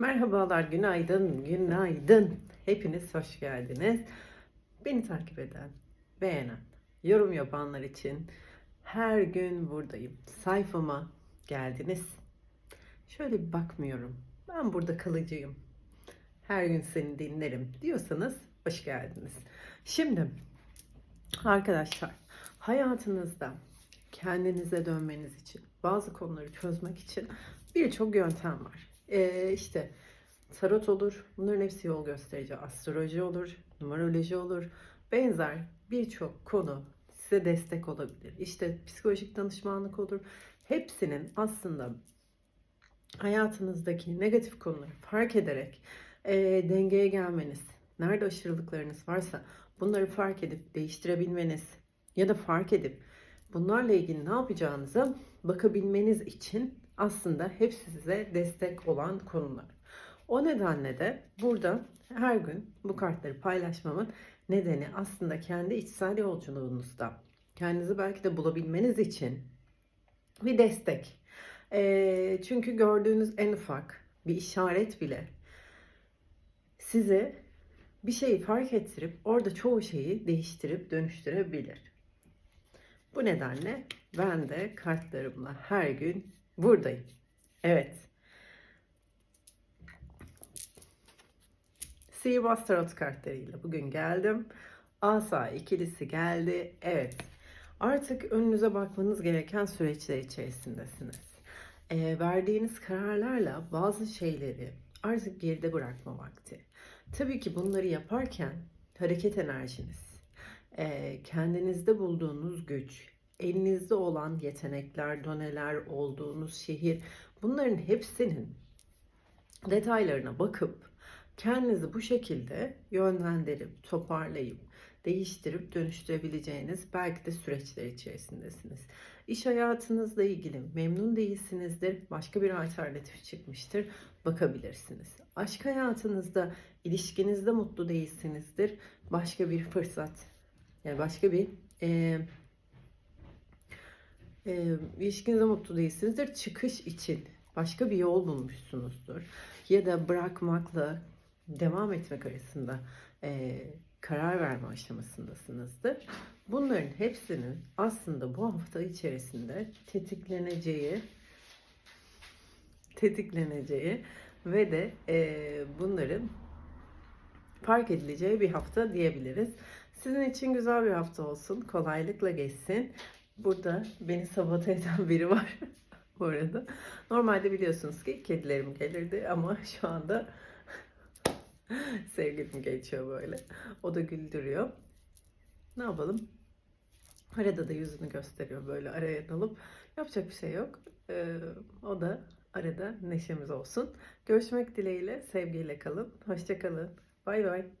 Merhabalar, günaydın, günaydın. Hepiniz hoş geldiniz. Beni takip eden, beğenen, yorum yapanlar için her gün buradayım. Sayfama geldiniz. Şöyle bir bakmıyorum. Ben burada kalıcıyım. Her gün seni dinlerim diyorsanız hoş geldiniz. Şimdi arkadaşlar hayatınızda kendinize dönmeniz için, bazı konuları çözmek için birçok yöntem var. Ee, işte tarot olur, bunların hepsi yol gösterici. Astroloji olur, numeroloji olur, benzer birçok konu size destek olabilir. İşte psikolojik danışmanlık olur. Hepsinin aslında hayatınızdaki negatif konuları fark ederek e, dengeye gelmeniz, nerede aşırılıklarınız varsa bunları fark edip değiştirebilmeniz ya da fark edip bunlarla ilgili ne yapacağınıza bakabilmeniz için aslında hepsi size destek olan konular. O nedenle de burada her gün bu kartları paylaşmamın nedeni aslında kendi içsel yolculuğunuzda kendinizi belki de bulabilmeniz için bir destek. Ee, çünkü gördüğünüz en ufak bir işaret bile size bir şeyi fark ettirip orada çoğu şeyi değiştirip dönüştürebilir. Bu nedenle ben de kartlarımla her gün buradayım. Evet. Sihirbaz Tarot kartlarıyla bugün geldim. Asa ikilisi geldi. Evet. Artık önünüze bakmanız gereken süreçler içerisindesiniz. Ee, verdiğiniz kararlarla bazı şeyleri artık geride bırakma vakti. Tabii ki bunları yaparken hareket enerjiniz, e, kendinizde bulduğunuz güç, elinizde olan yetenekler, doneler, olduğunuz şehir bunların hepsinin detaylarına bakıp kendinizi bu şekilde yönlendirip, toparlayıp, değiştirip dönüştürebileceğiniz belki de süreçler içerisindesiniz. İş hayatınızla ilgili memnun değilsinizdir, başka bir alternatif çıkmıştır, bakabilirsiniz. Aşk hayatınızda, ilişkinizde mutlu değilsinizdir, başka bir fırsat, yani başka bir e, e, ilişkinizde mutlu değilsinizdir, çıkış için başka bir yol bulmuşsunuzdur. Ya da bırakmakla devam etmek arasında e, karar verme aşamasındasınızdır. Bunların hepsinin aslında bu hafta içerisinde tetikleneceği tetikleneceği ve de e, bunların fark edileceği bir hafta diyebiliriz. Sizin için güzel bir hafta olsun. Kolaylıkla geçsin. Burada beni sabote eden biri var bu arada. Normalde biliyorsunuz ki kedilerim gelirdi ama şu anda sevgilim geçiyor böyle. O da güldürüyor. Ne yapalım? Arada da yüzünü gösteriyor böyle araya dalıp. Yapacak bir şey yok. Ee, o da arada neşemiz olsun. Görüşmek dileğiyle, sevgiyle kalın. Hoşçakalın. Bay bay.